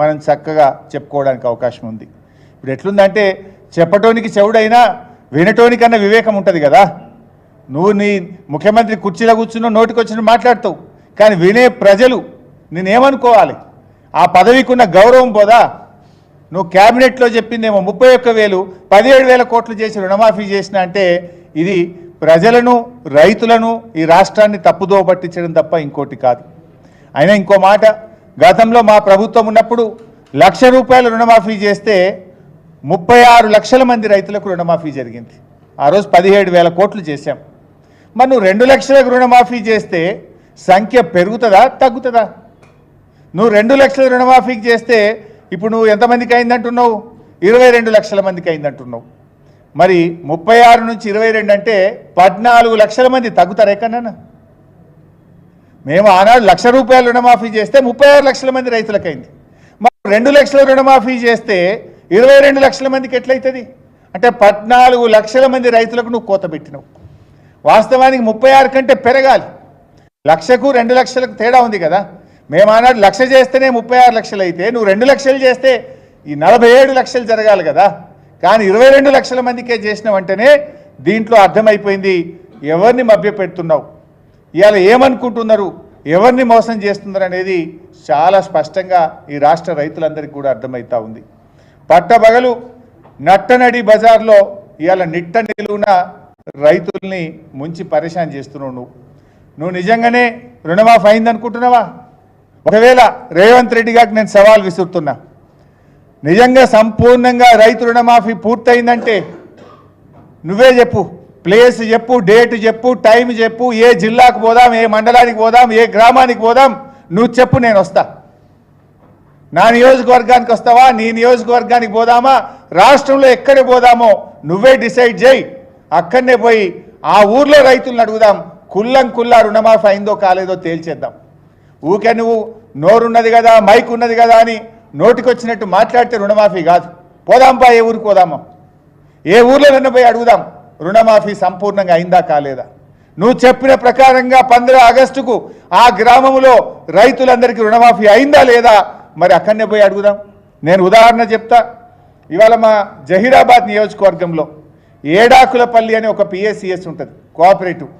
మనం చక్కగా చెప్పుకోవడానికి అవకాశం ఉంది. ఇప్పుడు ఎట్లుందంటే చెప్పటోనికి చెవుడైనా వినటోనికన్నా వివేకం ఉంటుంది కదా. నువ్వు నీ ముఖ్యమంత్రి కుర్చీలో కూర్చున్నావు నోటికి వచ్చిన మాట్లాడతావు. కానీ వినే ప్రజలు నేనేమనుకోవాలి? ఆ పదవికి ఉన్న గౌరవం పోదా? నువ్వు క్యాబినెట్లో చెప్పిందేమో ముప్పై ఒక్క వేలు పదిహేడు వేల కోట్లు చేసి రుణమాఫీ చేసిన అంటే ఇది ప్రజలను రైతులను ఈ రాష్ట్రాన్ని తప్పుదో పట్టించడం తప్ప ఇంకోటి కాదు. అయినా ఇంకో మాట గతంలో మా ప్రభుత్వం ఉన్నప్పుడు లక్ష రూపాయలు రుణమాఫీ చేస్తే ముప్పై ఆరు లక్షల మంది రైతులకు రుణమాఫీ జరిగింది. ఆ రోజు పదిహేడు వేల కోట్లు చేశాం. మరి నువ్వు రెండు లక్షలకు రుణమాఫీ చేస్తే సంఖ్య పెరుగుతుందా తగ్గుతుందా? నువ్వు రెండు లక్షల రుణమాఫీకి చేస్తే ఇప్పుడు నువ్వు ఎంతమందికి అయిందంటున్నావు? ఇరవై రెండు లక్షల మందికి అయిందంటున్నావు. మరి ముప్పై ఆరు నుంచి ఇరవై రెండు అంటే పద్నాలుగు లక్షల మంది తగ్గుతారు ఎక్కడన్నా మేము ఆనాడు లక్ష రూపాయలు రుణమాఫీ చేస్తే ముప్పై ఆరు లక్షల మంది రైతులకైంది. మరి రెండు లక్షల రుణమాఫీ చేస్తే ఇరవై రెండు లక్షల మందికి ఎట్లయితుంది? అంటే పద్నాలుగు లక్షల మంది రైతులకు నువ్వు కోత పెట్టినావు. వాస్తవానికి ముప్పై ఆరు కంటే పెరగాలి. లక్షకు రెండు లక్షలకు తేడా ఉంది కదా. మేము ఆనాడు లక్ష చేస్తేనే ముప్పై ఆరు లక్షలు అయితే నువ్వు రెండు లక్షలు చేస్తే ఈ నలభై ఏడు లక్షలు జరగాలి కదా. కానీ ఇరవై రెండు లక్షల మందికే చేసిన వెంటనే దీంట్లో అర్థమైపోయింది. ఎవరిని మభ్యపెడుతున్నావు? ఇవాళ ఏమనుకుంటున్నారు? ఎవరిని మోసం చేస్తున్నారు అనేది చాలా స్పష్టంగా ఈ రాష్ట్ర రైతులందరికీ కూడా అర్థమవుతా ఉంది. పట్టబగలు నట్టనడి బజార్లో ఇవాళ నిట్ట నిలువున రైతుల్ని ముంచి పరేషాన్ చేస్తున్నావు నువ్వు. నువ్వు నిజంగానే రుణమాఫీ అయిందనుకుంటున్నావా? ఒకవేళ రేవంత్ రెడ్డి గారికి నేను సవాల్ విసురుతున్నా. నిజంగా సంపూర్ణంగా రైతు రుణమాఫీ పూర్తయిందంటే నువ్వే చెప్పు. ప్లేస్ చెప్పు డేట్ చెప్పు టైం చెప్పు ఏ జిల్లాకు పోదాం ఏ మండలానికి పోదాం ఏ గ్రామానికి పోదాం నువ్వు చెప్పు నేను వస్తా. నా నియోజకవర్గానికి వస్తావా? నీ నియోజకవర్గానికి పోదామా? రాష్ట్రంలో ఎక్కడ పోదామో నువ్వే డిసైడ్ చేయి. అక్కడనే పోయి ఆ ఊర్లో రైతులను అడుగుదాం. కుల్లం కుల్లా రుణమాఫీ అయిందో కాలేదో తేల్చేద్దాం. ఊకే నువ్వు నోరున్నది కదా మైక్ ఉన్నది కదా అని నోటికొచ్చినట్టు మాట్లాడితే రుణమాఫీ కాదు. పోదాంపా ఏ ఊరికి పోదామా? ఏ ఊర్లో నిన్న పోయి అడుగుదాం? రుణమాఫీ సంపూర్ణంగా అయిందా కాలేదా? నువ్వు చెప్పిన ప్రకారంగా పంద్ర ఆగస్టుకు ఆ గ్రామంలో రైతులందరికీ రుణమాఫీ అయిందా లేదా? మరి అక్కడనే పోయి అడుగుదాం. నేను ఉదాహరణ చెప్తా. ఇవాళ మా జహీరాబాద్ నియోజకవర్గంలో ఏడాకులపల్లి అని ఒక పిఎస్సిఎస్ ఉంటుంది కోఆపరేటివ్.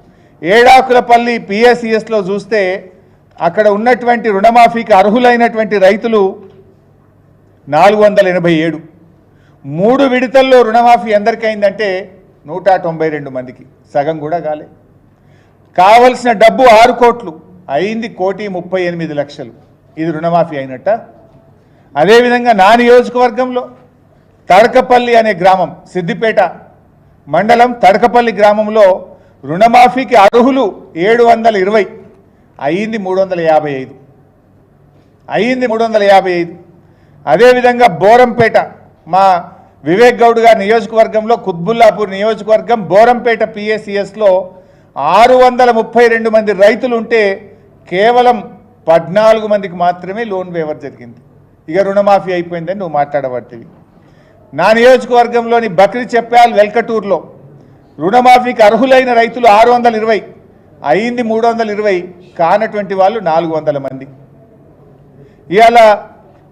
ఏడాకులపల్లి పిఎస్సిఎస్లో చూస్తే అక్కడ ఉన్నటువంటి రుణమాఫీకి అర్హులైనటువంటి రైతులు నాలుగు వందల ఎనభై ఏడు. మూడు విడతల్లో రుణమాఫీ ఎందరికైందంటే నూట తొంభై రెండు మందికి. సగం కూడా కాలే. కావలసిన డబ్బు ఆరు కోట్లు. అయింది కోటి ముప్పై ఎనిమిది లక్షలు. ఇది రుణమాఫీ అయినట్ట? అదేవిధంగా నా నియోజకవర్గంలో తడకపల్లి అనే గ్రామం సిద్దిపేట మండలం తడకపల్లి గ్రామంలో రుణమాఫీకి అర్హులు ఏడు వందల ఇరవై. అయ్యింది మూడు వందల యాభై ఐదు. అయ్యింది మూడు వందల యాభై ఐదు. అదేవిధంగా బోరంపేట మా వివేక్ గౌడ్ గారి నియోజకవర్గంలో కుత్బుల్లాపూర్ నియోజకవర్గం బోరంపేట పిఎస్సిఎస్లో ఆరు వందల ముప్పై రెండు మంది రైతులు ఉంటే కేవలం పద్నాలుగు మందికి మాత్రమే లోన్ వేవర్ జరిగింది. ఇక రుణమాఫీ అయిపోయిందని నువ్వు మాట్లాడబడుతుంది నా నియోజకవర్గంలోని బక్రీ చెప్పాల్ వెల్కటూరులో రుణమాఫీకి అర్హులైన రైతులు ఆరు వందల ఇరవై అయింది మూడు వందల ఇరవై కానటువంటి వాళ్ళు నాలుగు వందల మంది. ఇవాళ